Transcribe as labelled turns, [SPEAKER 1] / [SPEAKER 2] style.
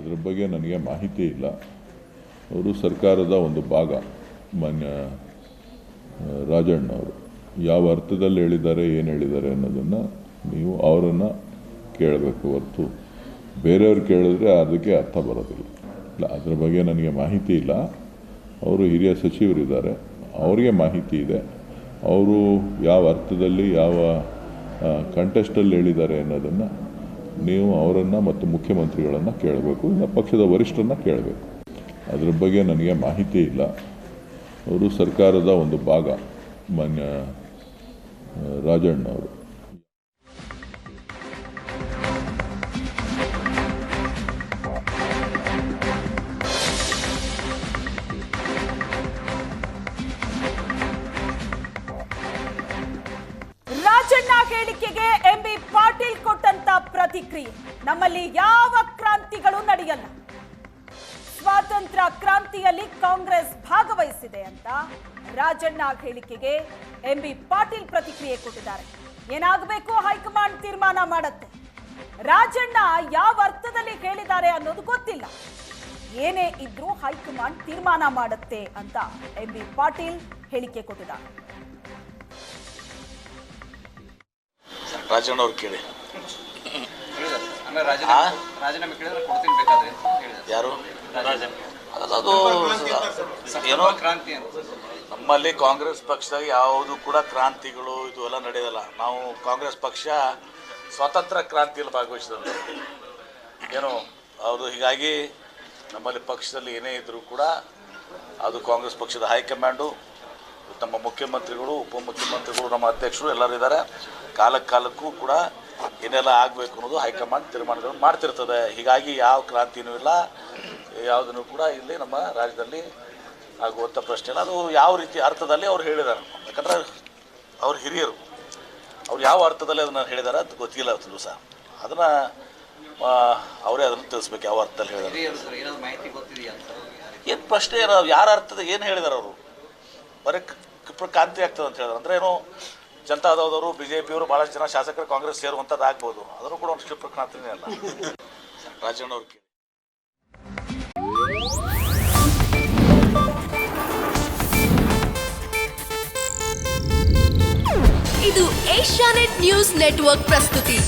[SPEAKER 1] ಅದ್ರ ಬಗ್ಗೆ ನನಗೆ ಮಾಹಿತಿ ಇಲ್ಲ. ಅವರು ಸರ್ಕಾರದ ಒಂದು ಭಾಗ, ಮಾನ್ಯ ರಾಜಣ್ಣವರು. ಯಾವ ಅರ್ಥದಲ್ಲಿ ಹೇಳಿದ್ದಾರೆ, ಏನು ಹೇಳಿದ್ದಾರೆ ಅನ್ನೋದನ್ನು ನೀವು ಅವರನ್ನು ಕೇಳಬೇಕು ಹೊರತು. ಬೇರೆಯವ್ರು ಕೇಳಿದ್ರೆ ಅದಕ್ಕೆ ಅರ್ಥ ಬರೋದಿಲ್ಲ. ಇಲ್ಲ, ಅದ್ರ ಬಗ್ಗೆ ನನಗೆ ಮಾಹಿತಿ ಇಲ್ಲ. ಅವರು ಹಿರಿಯ ಸಚಿವರಿದ್ದಾರೆ. ಅವರಿಗೆ ಮಾಹಿತಿ ಇದೆ. ಅವರು ಯಾವ ಅರ್ಥದಲ್ಲಿ ಯಾವ ಕಂಟೆಸ್ಟಲ್ಲಿ ಹೇಳಿದ್ದಾರೆ ಅನ್ನೋದನ್ನು ನೀವು ಅವರನ್ನು ಮತ್ತು ಮುಖ್ಯಮಂತ್ರಿಗಳನ್ನು ಕೇಳಬೇಕು, ಇಲ್ಲ ಪಕ್ಷದ ವರಿಷ್ಠರನ್ನ ಕೇಳಬೇಕು. ಅದ್ರ ಬಗ್ಗೆ ನನಗೆ ಮಾಹಿತಿ ಇಲ್ಲ. ಅವರು ಸರ್ಕಾರದ ಒಂದು ಭಾಗ, ಮಾನ್ಯ ರಾಜಣ್ಣ ಅವರು
[SPEAKER 2] ರಾಜಣ್ಣ ಹೇಳಿಕೆಗೆ ಪ್ರತಿಕ್ರಿಯೆ. ನಮ್ಮಲ್ಲಿ ಯಾವ ಕ್ರಾಂತಿಗಳು ನಡೆಯಲ್ಲ? ಸ್ವಾತಂತ್ರ್ಯ ಕ್ರಾಂತಿಯಲ್ಲಿ ಕಾಂಗ್ರೆಸ್ ಭಾಗವಹಿಸಿದೆ ಅಂತ ರಾಜಣ್ಣ ಹೇಳಿಕೆಗೆ ಎಂ ಬಿ ಪಾಟೀಲ್ ಪ್ರತಿಕ್ರಿಯೆ ಕೊಟ್ಟಿದ್ದಾರೆ. ಏನಾಗಬೇಕು ಹೈಕಮಾಂಡ್ ತೀರ್ಮಾನ ಮಾಡುತ್ತೆ? ರಾಜಣ್ಣ ಯಾವ ಅರ್ಥದಲ್ಲಿ ಹೇಳಿದ್ದಾರೆ ಅನ್ನೋದು ಗೊತ್ತಿಲ್ಲ. ಏನೇ ಇದ್ರೂ ಹೈಕಮಾಂಡ್ ತೀರ್ಮಾನ ಮಾಡುತ್ತೆ ಅಂತ ಎಂ ಬಿ ಪಾಟೀಲ್ ಹೇಳಿಕೆ ಕೊಟ್ಟಿದ್ದಾರೆ.
[SPEAKER 3] ರಾಜಣ್ಣ ಅವ್ರು ಕೇಳಿ. ಯಾರು? ಅದು- ಅದು ಏನೋ
[SPEAKER 4] ಕ್ರಾಂತಿ ಅಂತ.
[SPEAKER 3] ನಮ್ಮಲ್ಲಿ ಕಾಂಗ್ರೆಸ್ ಪಕ್ಷದಾಗ ಯಾವುದು ಕೂಡ ಕ್ರಾಂತಿಗಳು ಇದು ಎಲ್ಲ ನಡೆಯೋದಲ್ಲ ನಾವು ಕಾಂಗ್ರೆಸ್ ಪಕ್ಷ ಸ್ವಾತಂತ್ರ್ಯ ಕ್ರಾಂತಿಯಲ್ಲಿ ಭಾಗವಹಿಸಿದ್ರು ಏನು ಅವರು ಹೀಗಾಗಿ ನಮ್ಮಲ್ಲಿ ಪಕ್ಷದಲ್ಲಿ ಏನೇ ಇದ್ದರೂ ಕೂಡ ಅದು ಕಾಂಗ್ರೆಸ್ ಪಕ್ಷದ ಹೈಕಮಾಂಡು ನಮ್ಮ ಮುಖ್ಯಮಂತ್ರಿಗಳು ಉಪಮುಖ್ಯಮಂತ್ರಿಗಳು ನಮ್ಮ ಅಧ್ಯಕ್ಷರು ಎಲ್ಲರೂ ಇದ್ದಾರೆ. ಕಾಲಕ್ಕೆ ಕಾಲಕ್ಕೂ ಕೂಡ ಏನೆಲ್ಲ ಆಗಬೇಕು ಅನ್ನೋದು ಹೈಕಮಾಂಡ್ ತೀರ್ಮಾನಗಳನ್ನು ಮಾಡ್ತಿರ್ತದೆ. ಹೀಗಾಗಿ ಯಾವ ಕ್ರಾಂತಿನೂ ಇಲ್ಲ. ಯಾವುದನ್ನು ಕೂಡ ಇಲ್ಲಿ ನಮ್ಮ ರಾಜ್ಯದಲ್ಲಿ ಆಗುವಂಥ ಪ್ರಶ್ನೆ ಇಲ್ಲ. ಅದು ಯಾವ ರೀತಿ ಅರ್ಥದಲ್ಲಿ ಅವ್ರು ಹೇಳಿದ್ದಾರೆ. ಯಾಕಂದ್ರೆ ಅವ್ರ ಹಿರಿಯರು. ಅವ್ರು ಯಾವ ಅರ್ಥದಲ್ಲಿ ಅದನ್ನು ಹೇಳಿದ್ದಾರೆ ಅದು ಗೊತ್ತಿಲ್ಲ ಅದು ಸಹ ಅದನ್ನು ಅವರೇ ಅದನ್ನು ತಿಳಿಸ್ಬೇಕು ಯಾವ ಅರ್ಥದಲ್ಲಿ
[SPEAKER 4] ಹೇಳಿದ್ರು
[SPEAKER 3] ಏನು ಪ್ರಶ್ನೆ ಏನು ಯಾರ ಅರ್ಥದ ಏನು ಹೇಳಿದಾರೆ ಅವರು? ಬರೀ ಕ್ರಾಂತಿ ಆಗ್ತದೆ ಅಂತ ಹೇಳಿದ್ರು ಅಂದ್ರೆ ಏನು ಜನತಾದವರು ಬಿ ಜೆ ಪಿಯವರು ಭಾಳಷ್ಟು ಜನ ಶಾಸಕರು ಕಾಂಗ್ರೆಸ್ ಸೇರುವಂಥದ್ದು ಆಗ್ಬೋದು ಅದರೂ ಕೂಡ ಒಂದು ಕ್ಷಿಪ್ರ ಕಾಣ್ತೀನಿ ಅಲ್ಲ. ರಾಜಣ್ಣ ಅವ್ರು
[SPEAKER 5] ಇದು ಏಷ್ಯಾನೆಟ್ ನ್ಯೂಸ್ ನೆಟ್ವರ್ಕ್ ಪ್ರಸ್ತುತಿ.